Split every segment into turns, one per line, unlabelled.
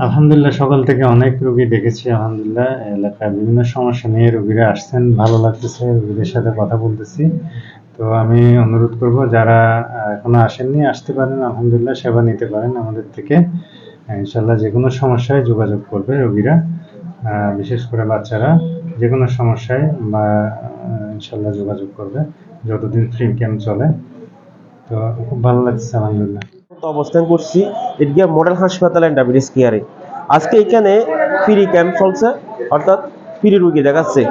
আলহামদুলিল্লাহ, সকাল থেকে অনেক রোগী দেখেছি, আলহামদুলিল্লাহ। এলাকায় বিভিন্ন সমস্যা নিয়ে রোগীরা আসছেন, ভালো লাগতেছে, রোগীদের সাথে কথা বলতেছি। তো আমি অনুরোধ করব, যারা এখনও আসেননি, আসতে পারেন, আলহামদুলিল্লাহ, সেবা নিতে পারেন আমাদের থেকে। ইনশাল্লাহ যে কোনো সমস্যায় যোগাযোগ করবে রোগীরা বিশেষ করে বাচ্চারা। যে কোনো সমস্যায় বা ইনশাল্লাহ যোগাযোগ করবে, যতদিন ফ্রি ক্যাম্প চলে। তো খুব ভালো লাগছে আলহামদুলিল্লাহ।
অবস্থান করছি। ইটগিয়া মডেল হাসপাতাল অ্যান্ড ডায়াবেটিস কেয়ারে আজকে এখানে ফ্রি ক্যাম্প চলছে, অর্থাৎ ফ্রি রুগী দেখাচ্ছে।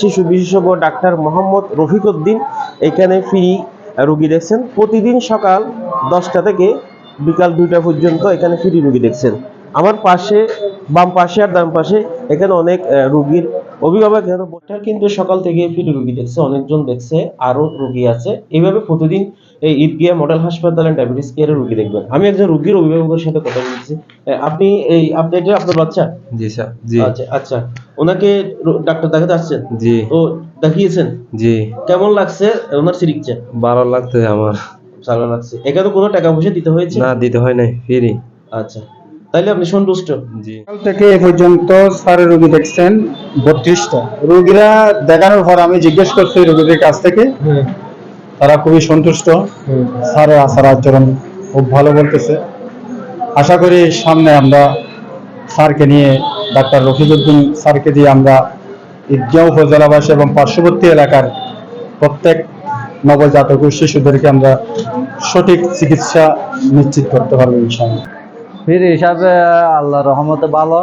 শিশু- বিশেষজ্ঞ ডাক্তার মোহাম্মদ রফিক উদ্দিন এখানে ফ্রি রুগী দেখছেন। প্রতিদিন সকাল দশটা থেকে বিকাল দুইটা পর্যন্ত এখানে ফ্রি রুগী দেখছেন। আমার পাশে, বাম পাশে আর ডান পাশে এখানে অনেক রুগীর অভিভাবক কিন্তু সকাল থেকে ফ্রি রুগী দেখছে, অনেকজন দেখছে আরও রুগী আছে। এইভাবে প্রতিদিন এই ঈদগিয়া মডেল হাসপাতাল এন্ড ডায়াবেটিস কেয়ারে রুগী দেখবেন। আমি একজন রুগীর অভিভাবকের সাথে কথা বলছি। আপনি এই আপনি এটা আপনার বাচ্চা?
জি স্যার জি।
আচ্ছা আচ্ছা। ওনাকে ডাক্তার দেখাতে আসছেন?
জি।
ও দেখিয়েছেন?
জি।
কেমন লাগছে? ওনার সিরিকটা
ভালো লাগতেছে আমার।
ভালো লাগছে। এখানে কোনো টাকা পয়সা দিতে হয়েছে?
না দিতে হয় নাই ফ্রি।
আচ্ছা। তাইলে আপনি সন্তুষ্ট
জি।
সকাল থেকে এ পর্যন্ত স্যার রোগী দেখছেন বত্রিশটা। রোগীরা দেখানোর পর আমি জিজ্ঞেস করছি রোগীদের কাছ থেকে। তারা খুবই সন্তুষ্ট। স্যারের আচার আচরণ খুব ভালো বলতেছে। আশা করি সামনে আমরা স্যারকে নিয়ে ডাক্তার রফিজুদ্দিন স্যারকে দিয়ে আমরা ঈদগাঁও উপজেলাবাসী এবং পার্শ্ববর্তী এলাকার প্রত্যেক নবজাতক শিশুদেরকে আমরা সঠিক চিকিৎসা নিশ্চিত করতে পারব ইনশাআল্লাহ।
ফির হিসাবে আল্লাহ রহমতে ভালো।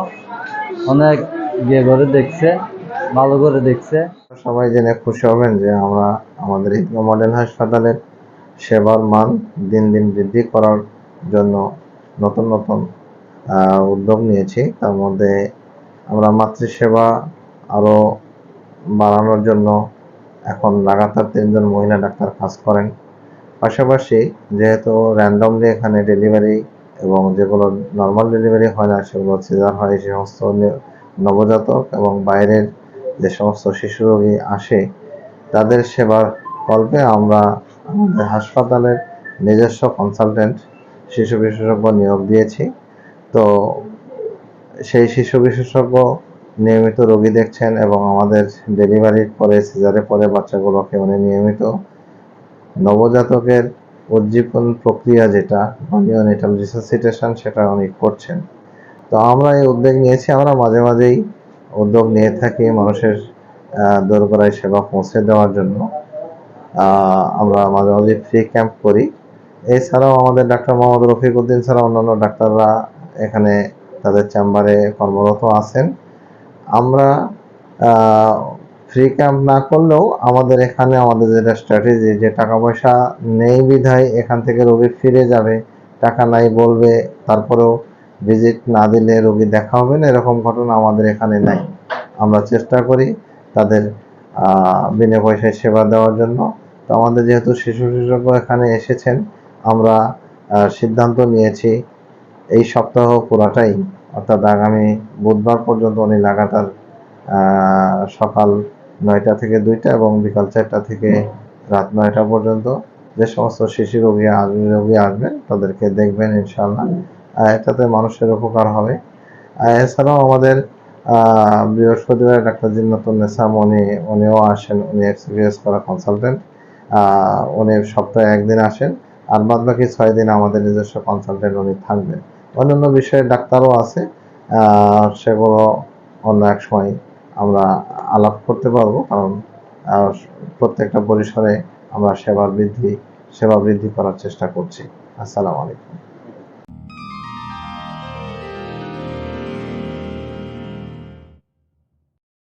অনেক ইয়ে করে দেখছে ভালো করে দেখছে।
সবাই জেনে খুশি হবেন যে আমরা আমাদের ঈদগাঁ মডেল হাসপাতালের সেবার মান দিন দিন বৃদ্ধি করার জন্য নতুন নতুন উদ্যোগ নিয়েছি। তার মধ্যে আমরা মাতৃসেবা আরও বাড়ানোর জন্য এখন লাগাতার তিনজন মহিলা ডাক্তার কাজ করেন। পাশাপাশি যেহেতু র্যান্ডমলি এখানে ডেলিভারি এবং যেগুলো নর্মাল ডেলিভারি হয় না, সেগুলো সিজার হয় সে সমস্ত নবজাতক এবং বাইরের যে সমস্ত শিশু রোগী আসে, তাদের সেবার কল্পে আমরা আমাদের হাসপাতালের নিজস্ব কনসালটেন্ট শিশু বিশেষজ্ঞ নিয়োগ দিয়েছি। তো সেই শিশু বিশেষজ্ঞ নিয়মিত রোগী দেখছেন এবং আমাদের ডেলিভারির পরে সিজারের পরে বাচ্চাগুলোকে উনি নিয়মিত নবজাতকের উজ্জীবন প্রক্রিয়া যেটা নিওনেটাল সেটা উনি করছেন। তো আমরা এই উদ্যোগ নিয়েছি, আমরা মাঝে মাঝেই উদ্যোগ নিয়ে থাকি মানুষের দোরগোড়ায় সেবা পৌঁছে দেওয়ার জন্য। আমরা মাঝে মাঝে ফ্রি ক্যাম্প করি। এছাড়াও আমাদের ডাক্তার মোহাম্মদ রফিক উদ্দিন ছাড়া অন্যান্য ডাক্তাররা এখানে তাদের চেম্বারে কর্মরত আছেন। আমরা ফ্রি ক্যাম্প না করলেও আমাদের এখানে আমাদের যেটা স্ট্র্যাটেজি যে টাকা পয়সা নেই বিধায় এখান থেকে রোগী ফিরে যাবে, টাকা নাই বলবে, তারপরেও ভিজিট না দিলে রোগী দেখা হবে না এরকম ঘটনা আমাদের এখানে নাই। আমরা চেষ্টা করি তাদের আহ, বিনা পয়সায় সেবা দেওয়ার জন্য। তো আমাদের যেহেতু শিশু বিশেষজ্ঞ এখানে এসেছেন আমরা সিদ্ধান্ত নিয়েছি এই সপ্তাহ পুরাটাই অর্থাৎ আগামী বুধবার পর্যন্ত উনি লাগাতার সকাল নয়টা থেকে দুইটা এবং বিকাল চারটা থেকে রাত নয়টা পর্যন্ত যে সমস্ত শিশু রোগী আসবে রোগী আসবেন তাদেরকে দেখবেন ইনশাল্লাহ এটাতে মানুষের উপকার হবে। এছাড়াও আমাদের বৃহস্পতিবার ডাক্তার জিন্নাতুল নেসাম উনি উনিও আসেন। উনি এক্সপিরিয়েন্স করা কনসালটেন্ট উনি সপ্তাহে একদিন আসেন। আর বাদ বাকি ছয় দিন আমাদের নিজস্ব কনসালটেন্ট উনি থাকবেন। অন্যান্য বিষয়ে ডাক্তারও আছে। সেগুলো অন্য এক সময় আমরা আলাপ করতে পারব। কারণ প্রত্যেকটা পরিসরে আমরা সেবার বৃদ্ধি, সেবা বৃদ্ধি করার চেষ্টা করছি। আসসালামু আলাইকুম।